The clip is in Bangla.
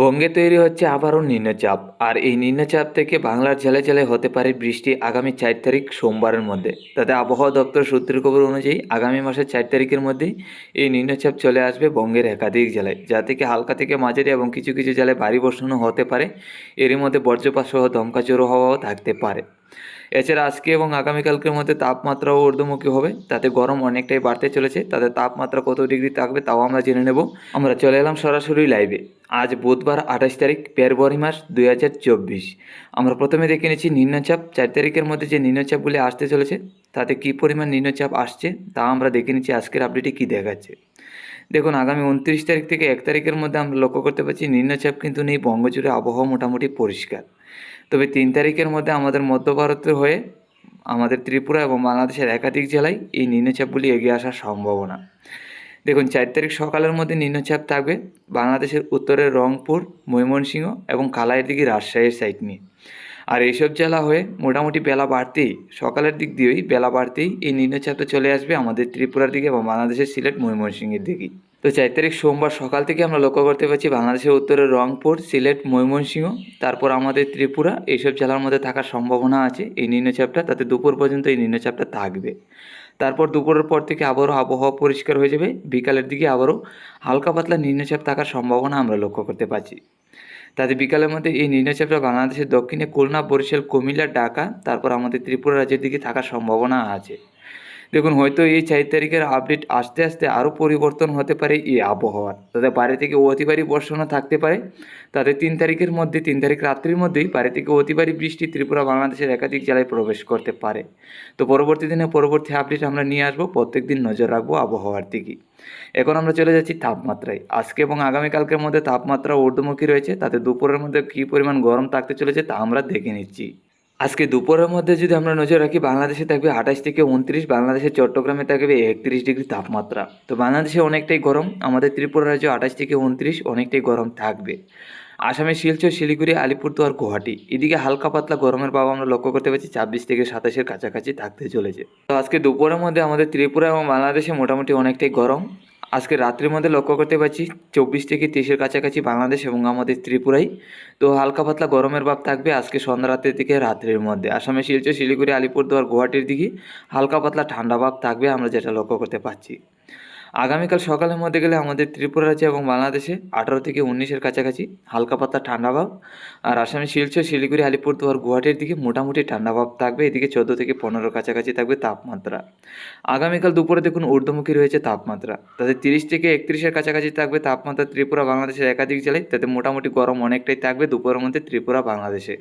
বঙ্গে তৈরি হচ্ছে আবারও নিম্নচাপ। আর এই নিম্নচাপ থেকে বাংলার জেলে জেলে হতে পারে বৃষ্টি আগামী চার তারিখ সোমবারের মধ্যে। তাতে আবহাওয়া দপ্তর সূত্রের খবর অনুযায়ী আগামী মাসের চার তারিখের মধ্যেই এই নিম্নচাপ চলে আসবে বঙ্গের একাধিক জেলায়। যা থেকে হালকা থেকে মাঝারি এবং কিছু কিছু জেলায় ভারী বর্ষণও হতে পারে। এরই মধ্যে বজ্রপাত সহ দমকা জোরো হওয়াও থাকতে পারে। এছাড়া আজকে এবং আগামীকালকের মধ্যে তাপমাত্রাও ঊর্ধ্বমুখী হবে। তাতে গরম অনেকটাই বাড়তে চলেছে। তাতে তাপমাত্রা কত ডিগ্রি থাকবে তাও আমরা জেনে নেব। আমরা চলে এলাম সরাসরি লাইভে আজ বুধবার আঠাশ তারিখ, ফেব্রুয়ারি মাস, দুই হাজার চব্বিশ। আমরা প্রথমে দেখে নিচ্ছি নিম্নচাপ। চার তারিখের মধ্যে যে নিম্নচাপগুলি আসতে চলেছে, তাতে কী পরিমাণ নিম্নচাপ আসছে তা আমরা দেখে নিচ্ছি। আজকের আপডেটে কী দেখাচ্ছে। দেখুন, আগামী উনত্রিশ তারিখ থেকে এক তারিখের মধ্যে আমরা লক্ষ্য করতে পারছি নিম্নচাপ কিন্তু নেই, বঙ্গজুড়ে আবহাওয়া মোটামুটি পরিষ্কার। তবে তিন তারিখের মধ্যে আমাদের মধ্য ভারতের হয়ে আমাদের ত্রিপুরা এবং বাংলাদেশের একাধিক জেলায় এই নিম্নচাপগুলি এগিয়ে আসার সম্ভাবনা। দেখুন, চার তারিখ সকালের মধ্যে নিম্নচাপ থাকবে বাংলাদেশের উত্তরের রংপুর, ময়মনসিংহ এবং কালাইয়ের দিকে রাজশাহীর সাইড নিয়ে। আর এইসব জেলা হয়ে মোটামুটি বেলা বাড়তেই, সকালের দিক দিয়েই বেলা বাড়তেই এই নিম্নচাপটা চলে আসবে আমাদের ত্রিপুরার দিকে এবং বাংলাদেশের সিলেট, ময়মনসিংহের দিকেই। তো চার তারিখ সোমবার সকাল থেকে আমরা লক্ষ্য করতে পারছি বাংলাদেশের উত্তরে রংপুর, সিলেট, ময়মনসিংহ, তারপর আমাদের ত্রিপুরা। এইসব জেলার মধ্যে থাকার সম্ভাবনা আছে। এই নিম্নচাপটা তাতে দুপুর পর্যন্ত এই নিম্নচাপটা থাকবে। তারপর দুপুরের পর থেকে আবারও আবহাওয়া পরিষ্কার হয়ে যাবে। বিকালের দিকে আবারও হালকা পাতলা নিম্নচাপ থাকার সম্ভাবনা আমরা লক্ষ্য করতে পারছি। তাতে বিকালের মধ্যে এই নিম্নচাপটা বাংলাদেশের দক্ষিণে খুলনা, বরিশাল, কুমিল্লা, ঢাকা, তারপর আমাদের ত্রিপুরা রাজ্যের দিকে থাকার সম্ভাবনা আছে। দেখুন, হয়তো এই চার তারিখের আপডেট আস্তে আস্তে আরও পরিবর্তন হতে পারে এই আবহাওয়ার। তাদের বাইরে থেকে অতিবারী বর্ষণও থাকতে পারে। তাদের তিন তারিখের মধ্যে, তিন তারিখ রাত্রির মধ্যেই বাইরে থেকে অতিবারী বৃষ্টি ত্রিপুরা, বাংলাদেশের একাধিক জেলায় প্রবেশ করতে পারে। তো পরবর্তী দিনে পরবর্তী আপডেট আমরা নিয়ে আসব। প্রত্যেক দিন নজর রাখব আবহাওয়ার দিকে। এখন আমরা চলে যাচ্ছি তাপমাত্রায়। আজকে এবং আগামীকালকের মধ্যে তাপমাত্রা ঊর্ধ্বমুখী রয়েছে। তাতে দুপুরের মধ্যে কী পরিমাণ গরম থাকতে চলেছে তা আমরা দেখে নিচ্ছি। আজকে দুপুরের মধ্যে যদি আমরা নজর রাখি, বাংলাদেশে থাকবে আঠাশ থেকে উনত্রিশ, বাংলাদেশের চট্টগ্রামে থাকবে একত্রিশ ডিগ্রি তাপমাত্রা। তো বাংলাদেশে অনেকটাই গরম, আমাদের ত্রিপুরা রাজ্য আঠাশ থেকে উনত্রিশ, অনেকটাই গরম থাকবে। আসামের শিলচর, শিলিগুড়ি, আলিপুরদুয়ার গুয়াহাটি। এদিকে হালকা পাতলা গরমের ভাব আমরা লক্ষ্য করতে পারছি, ছাব্বিশ থেকে সাতাশের কাছাকাছি থাকতে চলেছে। তো আজকে দুপুরের মধ্যে আমাদের ত্রিপুরা এবং বাংলাদেশে মোটামুটি অনেকটাই গরম। আজকে রাত্রির মধ্যে লক্ষ্য করতে পারছি চব্বিশ থেকে তেইশের কাছাকাছি বাংলাদেশ এবং আমাদের ত্রিপুরাই। তো হালকা পাতলা গরমের ভাব থাকবে আজকে সন্ধ্যা রাতের দিকে রাত্রির মধ্যে। আসামে শিলচর, শিলিগুড়ি, আলিপুরদুয়ার, গুয়াহাটির দিকে হালকা পাতলা ঠান্ডা ভাব থাকবে আমরা যেটা লক্ষ্য করতে পারছি। আগামীকাল সকালের মধ্যে গেলে আমাদের ত্রিপুরা রাজ্যে এবং বাংলাদেশে আঠারো থেকে উনিশের কাছাকাছি হালকা পাতলা ঠান্ডা ভাব। আর আসামে শিলচর, শিলিগুড়ি, আলিপুরদুয়ার, গুয়াহাটির দিকে মোটামুটি ঠান্ডা ভাব থাকবে। এদিকে চোদ্দ থেকে পনেরো কাছাকাছি থাকবে তাপমাত্রা। আগামীকাল দুপুরে দেখুন ঊর্ধ্বমুখী রয়েছে তাপমাত্রা। তাতে তিরিশ থেকে একত্রিশের কাছাকাছি থাকবে তাপমাত্রা ত্রিপুরা, বাংলাদেশের একাধিক জেলায়। তাতে মোটামুটি গরম অনেকটাই থাকবে দুপুরের মধ্যে ত্রিপুরা, বাংলাদেশে।